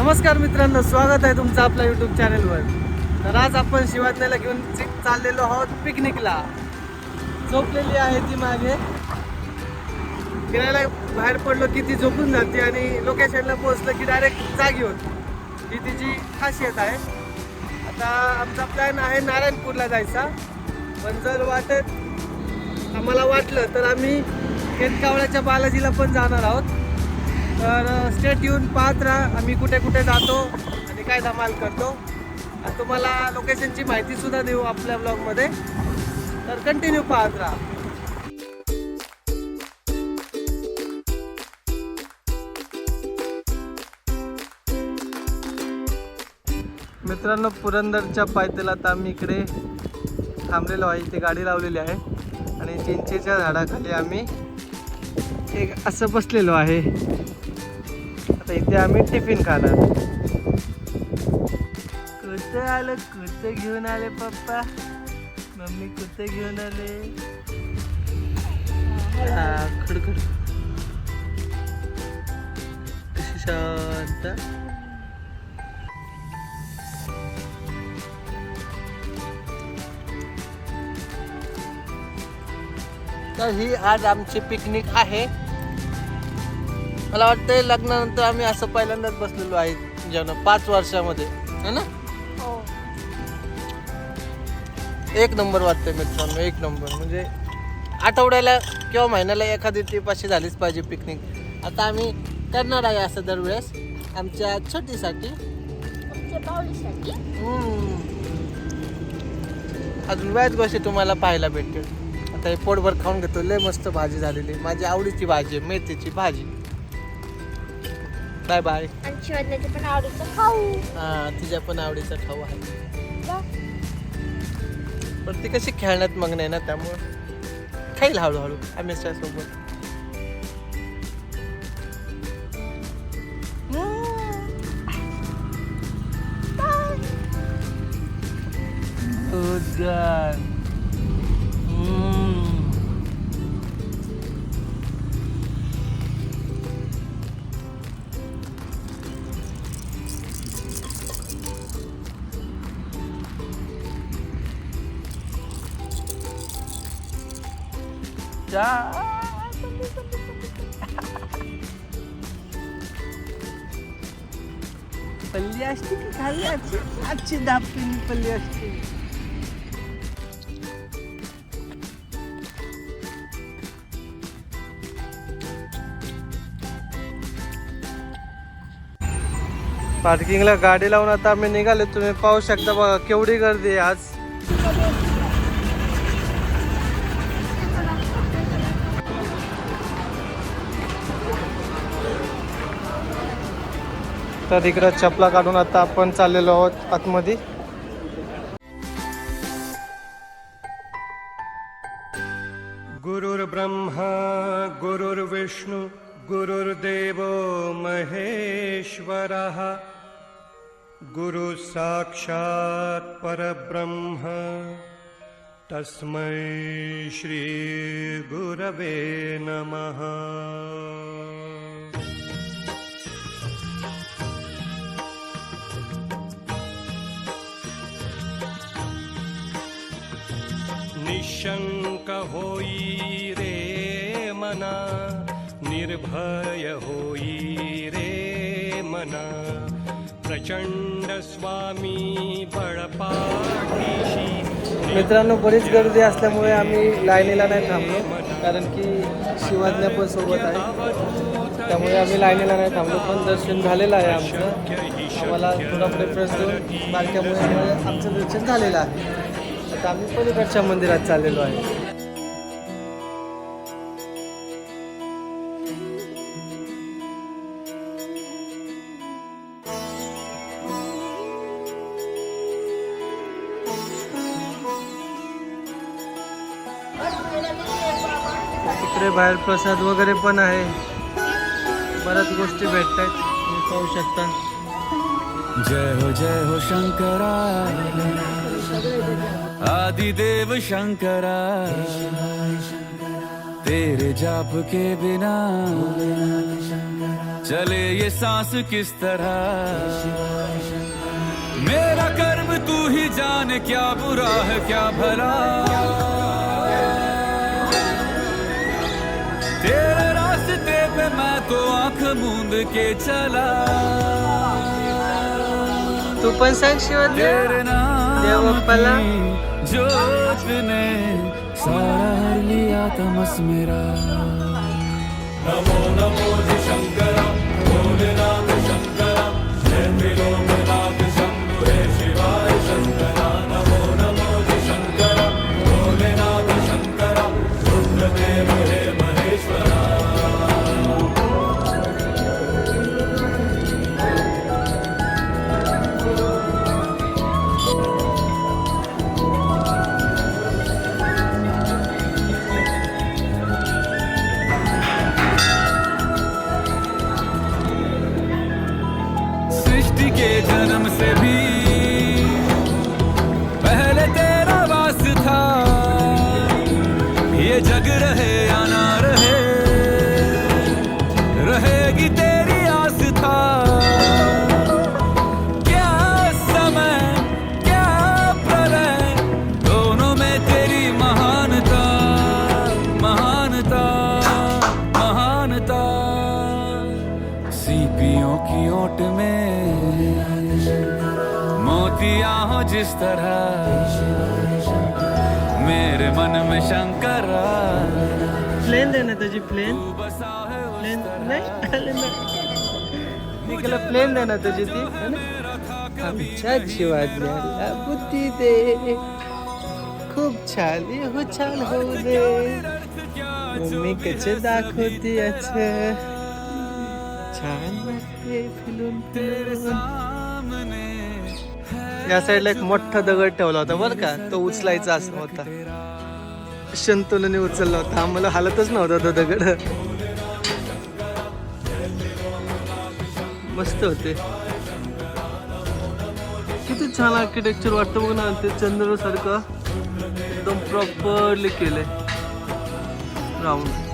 नमस्कार मित्रांनो स्वागत आहे तुमचं आपल्या युट्यूब चॅनलवर तर आज आपण शिवाज्ञाला घेऊन चाललेलो आहोत पिकनिकला. झोपलेली आहे ती मागे. फिरायला बाहेर पडलो की ती झोपून जाते आणि लोकेशनला पोहोचलं की डायरेक्ट जागी होती. ही तिची खासियत आहे. आता आमचा प्लॅन आहे नारायणपूरला जायचा. पण जर वाटत आम्हाला वाटलं तर आम्ही केतकावळ्याच्या बालाजीला पण जाणार आहोत. तर स्टेट येऊन पाहत राहा. आम्ही कुठे कुठे जातो आणि काय धमाल करतो. आणि तुम्हाला लोकेशनची माहिती सुद्धा देऊ आपल्या ब्लॉगमध्ये तर कंटिन्यू पाहत राहा. मित्रांनो पुरंदरच्या पायथ्याला आम्ही इकडे थांबलेलो आहे. इथे गाडी लावलेली आहे. आणि चिंचेच्या झाडाखाली आम्ही एक असं बसलेलो आहे. तर इथे आम्ही टिफिन खाणार. कुठं आलं? कुठं घेऊन आले पप्पा? मम्मी कुठं घेऊन आले? खडखड कशी शांत? तर ही आज आमची पिकनिक आहे. मला वाटतंय लग्नानंतर आम्ही असं पहिल्यांदाच बसलेलो आहे जेवण पाच वर्षामध्ये. है ना? एक नंबर वाटतंय मित्रांनो एक नंबर. म्हणजे आठवड्याला किंवा महिन्याला एखादी ट्रिप अशी झालीच पाहिजे पिकनिक आता आम्ही करणार आहे असं दरवेळेस आमच्या छोटीसाठी. अजून बऱ्याच गोष्टी तुम्हाला पाहायला भेटतील. आता हे पोटभर खाऊन घेतो लय मस्त भाजी झालेली माझी आवडीची भाजी आहे मेथीची भाजी. बाय बाय आणि शिवण्याचं पण आवडीचं खाऊ. हा तिच्या पण आवडीचा खाऊ आहे. पण ती कशी खेळण्यात मग नाही ना त्यामुळं खाईल हळूहळू आम्ही सोबत. Good Ja. पल्ली असते की खाल्ली आजची आजची दापीन पल्ली असते. पार्किंगला गाडी लावून आता आम्ही निघाले. तुम्ही पाहू शकता बघा केवढी गर्दी आहे आज. तर इकडं चपला काढून आता आपण चाललेलो आहोत आतमध्ये. गुरुर्ब्रह्मा गुरुर्विष्णु गुरुर्देवो महेश्वरः। गुरु साक्षात् परब्रह्म। तस्मै श्रीगुरवे नमः। होई रे मना निर्भय होई रे मना। प्रचंड स्वामी बळपाठीशी मित्रांनो बरीच गर्दी असल्यामुळे आम्ही लाईनीला नाही थांबलो कारण की शिवाज्ञा पण सोबत आहे. त्यामुळे आम्ही लाईनीला नाही थांबलो पण दर्शन झालेलं आहे आमचं. आम्हाला थोडा प्रेफरन्स देऊन बारक्यामुळे आमचं दर्शन झालेलं आहे. आता आम्ही पलीकडच्या मंदिरात चाललेलो आहे. इकडे बाहेर प्रसाद वगैरे पण आहे. बऱ्याच गोष्टी भेटत तुम्ही पाहू शकता. जय हो जय हो शंकरा आदिदेव शंकरा तेरे जाप के बिना चले ये सांस किस तरह? मेरा कर्म तू ही जान, क्या बुरा है, क्या भला? तेरे रास्ते पे मैं तो आंख मूंद के चला। तू पण सांग शिवन्या तेरे नाम देवप्पाला. की ज्योत ने सारा हर लिया तमस मेरा। सृष्टि 别。जिस तरह मेरे मन में शंकरा प्लेन दे ना त्याची प्लेन तू है उस प्लेन तरह। नाही तिकडे प्लेन दे ना तुझी ती है? आमच्या शिवाजीला बुद्धी दे। खूप छान हो छान होऊ दे। मम्मी कसे दाखवते याच छान वाटते फिरून फिरून सामने या साईडला एक मोठा दगड ठेवला होता बरं का? तो उचलायचा असा होता. शंतनूने उचलला होता. आम्हाला हालतच नव्हता तो दगड. मस्त होते. किती छान आर्किटेक्चर वाटतं बघ ना ते चंद्र सारखं. एकदम प्रॉपरली केलंय. राऊंड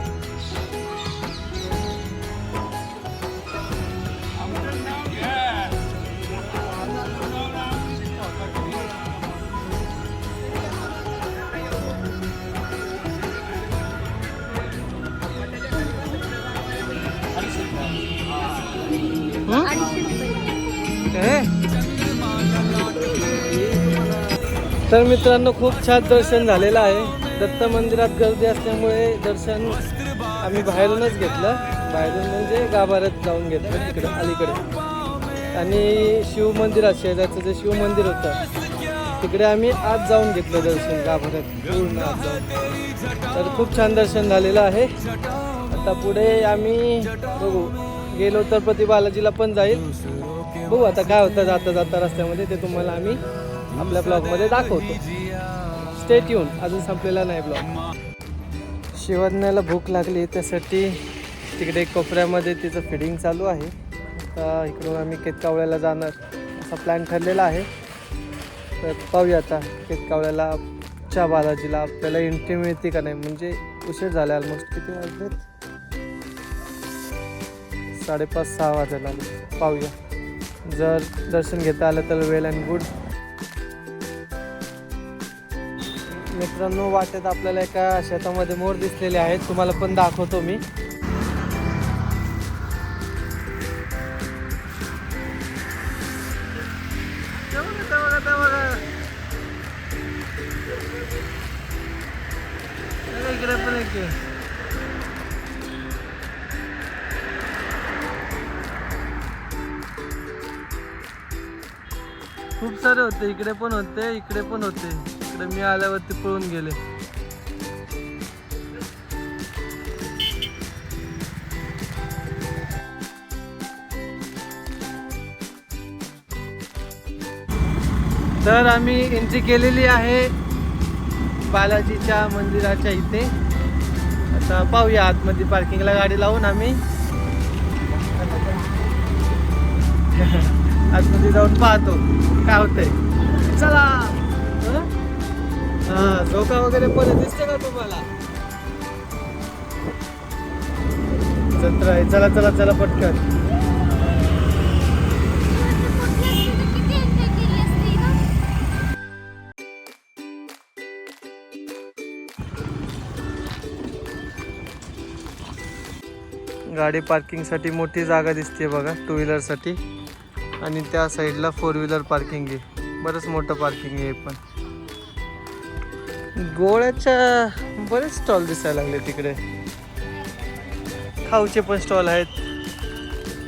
तर मित्रांनो खूप छान दर्शन झालेलं आहे. दत्त मंदिरात गर्दी असल्यामुळे दर्शन आम्ही बाहेरूनच घेतलं. बाहेरून म्हणजे गाभाऱ्यात जाऊन घेतलं तिकडे अलीकडे. आणि शिव मंदिरात शेजारचं जे शिव मंदिर होतं तिकडे आम्ही आज जाऊन घेतलं दर्शन गाभाऱ्यात पूर्ण आज जाऊन. तर खूप छान दर्शन झालेलं आहे. आता पुढे आम्ही बघू. गेलो तर प्रतिबालाजीला पण जाईल. बघू आता काय होतं जाता जाता रस्त्यामध्ये ते तुम्हाला आम्ही आपल्या ब्लॉगमध्ये दाखवतो. स्टेट येऊन अजून संपलेला नाही ब्लॉग. शिवज्ञाला भूक लागली त्यासाठी तिकडे कोपऱ्यामध्ये तिचं फिडिंग चालू आहे. तर इकडून आम्ही केतकावळ्याला जाणार. असा प्लॅन ठरलेला आहे. तर पाहूया आता केतकावळ्याला च्या बालाजीला आपल्याला एंट्री मिळते का नाही. म्हणजे उशीर झाला ऑलमोस्ट किती वाजलेत? साडेपाच सहा वाजायला आले पाहूया. जर दर्शन घेता आलं तर वेल अँड गुड. मित्रांनो वाटेत आपल्याला एका शेतामध्ये मोर दिसलेले आहेत. तुम्हाला पण दाखवतो मी. इकडे पण एक खूप सारे होते इकडे पण होते इकडे पण होते. इकडे मी आल्यावरती पळून गेले. तर आम्ही एंट्री केलेली आहे बालाजीच्या मंदिराच्या इथे. आता पाहूया आतमध्ये पार्किंगला गाडी लावून आम्ही. आतमध्ये जाऊन पाहतो. काय होतंय? चला. हा? झोका वगैरे पण दिसते का तुम्हाला? जत्रा आहे. चला चला चला पटकन. गाडी पार्किंगसाठी मोठी जागा दिसते बघा टू व्हीलरसाठी. आणि त्या साईडला फोर व्हीलर पार्किंग आहे. बरंच मोठं पार्किंग आहे पण. गोळ्याच्या बरेच स्टॉल दिसायला लागले तिकडे. खाऊचे पण स्टॉल आहेत.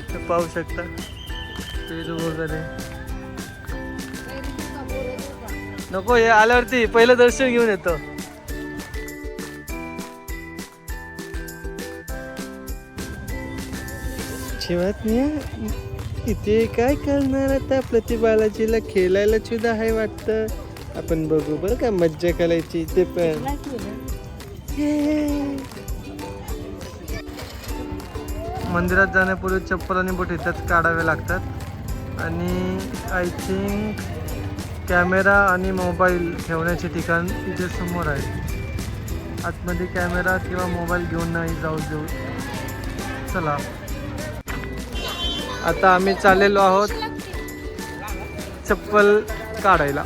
ते पाहू शकता. पेरू वगैरे. नको हे आल्यावरती पहिलं दर्शन घेऊन येतो. शिवात्म्या इथे काय करणार आता? प्रतिबालाजीला खेळायला सुद्धा आहे वाटतं. आपण बघू बरं का मज्जा करायची ते पण. मंदिरात जाण्यापूर्वी चप्पल आणि बोट इथंच काढावे लागतात. आणि आय थिंक कॅमेरा आणि मोबाईल ठेवण्याचे ठिकाण इथे समोर आहे. आतमध्ये कॅमेरा किंवा मोबाईल घेऊन नाही जाऊ देऊ. चला. आता आम्ही चाललेलो आहोत चप्पल काढायला.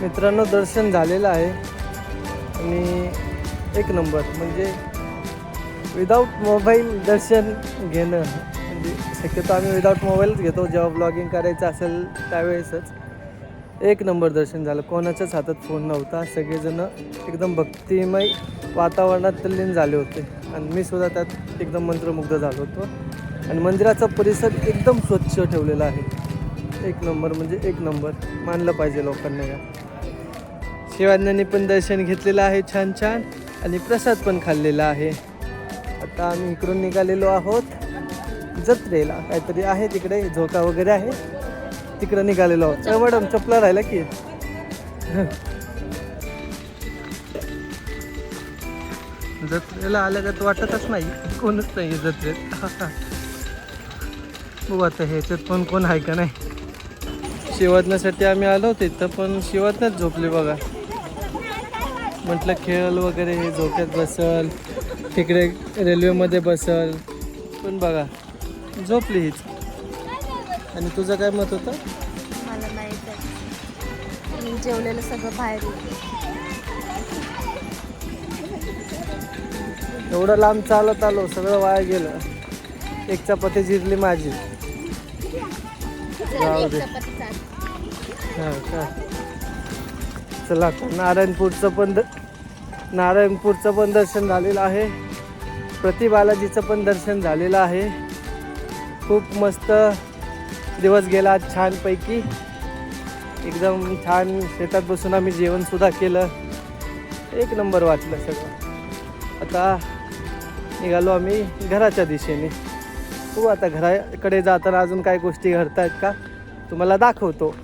मित्रांनो दर्शन झालेलं आहे. आणि एक नंबर म्हणजे विदाऊट मोबाईल दर्शन घेणं शक्यतो आम्ही विदाऊट मोबाईलच घेतो. जेव्हा ब्लॉगिंग करायचं असेल त्यावेळेसच. एक नंबर दर्शन झालं. कोणाच्याच हातात फोन नव्हता. सगळेजण एकदम भक्तिमय वातावरणात तल्लीन झाले होते. आणि मी सुद्धा त्यात एकदम मंत्रमुग्ध झालो होतो. आणि मंदिराचा परिसर एकदम स्वच्छ ठेवलेला आहे. एक नंबर म्हणजे एक नंबर मानलं पाहिजे लोकांना या. शिवाज्ञांनी पण दर्शन घेतलेलं आहे छान छान. आणि प्रसाद पण खाल्लेला आहे. आता आम्ही इकडून निघालेलो आहोत. जत्रेला काहीतरी आहे तिकडे झोका वगैरे आहे. तिकडं निघालेलो आहोत. मॅडम चपला राहिला की? जत्रेला आल्यागत वाटतच नाही. कोणच नाही जत्रेत. बघू आता ह्याच्यात पण कोण आहे का नाही. शिवतण्यासाठी आम्ही आलो तिथं इथं पण शिवजण्यात झोपले बघा. म्हटलं खेळ वगैरे हे झोक्यात बसल तिकडे रेल्वेमध्ये बसल. पण बघा. झोपली हीच. आणि तुझं काय मत होतं? मला माहीत आहे मी जेवलेलं सगळं बाहेर येते. एवढं लांब चालत आलो सगळं वाया गेलं. एक चपाती जिरली माझी. जाऊ दे. हा का? चला नारायणपूरचं पण नारायणपूरचं पण दर्शन झालेलं आहे. प्रति बालाजीचं पण दर्शन झालेलं आहे. खूप मस्त दिवस गेला छानपैकी. एकदम छान शेतात बसून आम्ही जेवणसुद्धा केलं. एक नंबर वाटलं सगळं. आता निघालो आम्ही घराच्या दिशेने. हो आता घराकडे जाताना अजून काय गोष्टी घडतायत का? तुम्हाला दाखवतो.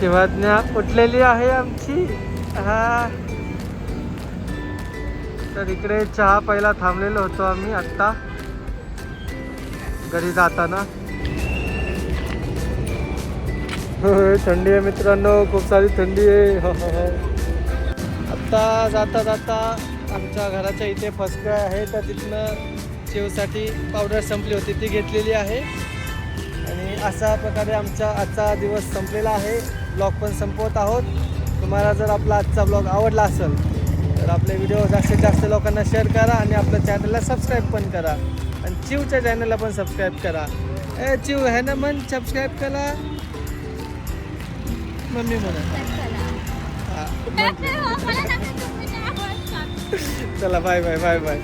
शिवाज्ञा उठलेली आहे आमची. तर इकडे चहा पहिला थांबलेलो होतो आम्ही आत्ता. घरी जाताना. हो, हो, थंडी आहे मित्रांनो खूप सारी थंडी आहे. हो, हो, हो. आत्ता जाता जाता आमच्या घराच्या इथे फसकळ आहे तर तिथनं शिवसाठी पावडर संपली होती ती घेतलेली आहे. आणि अशा प्रकारे आमचा आजचा दिवस संपलेला आहे. ब्लॉग पण संपवत आहोत. तुम्हाला जर आपला आजचा ब्लॉग आवडला असेल तर आपले व्हिडिओ जास्तीत जास्त लोकांना शेअर करा आणि आपल्या चॅनलला सबस्क्राईब पण करा. आणि चिवच्या चॅनलला पण सबस्क्राईब करा. ए चिव है ना मन सबस्क्राईब करा. मम्मी म्हणा. हा. चला बाय बाय बाय बाय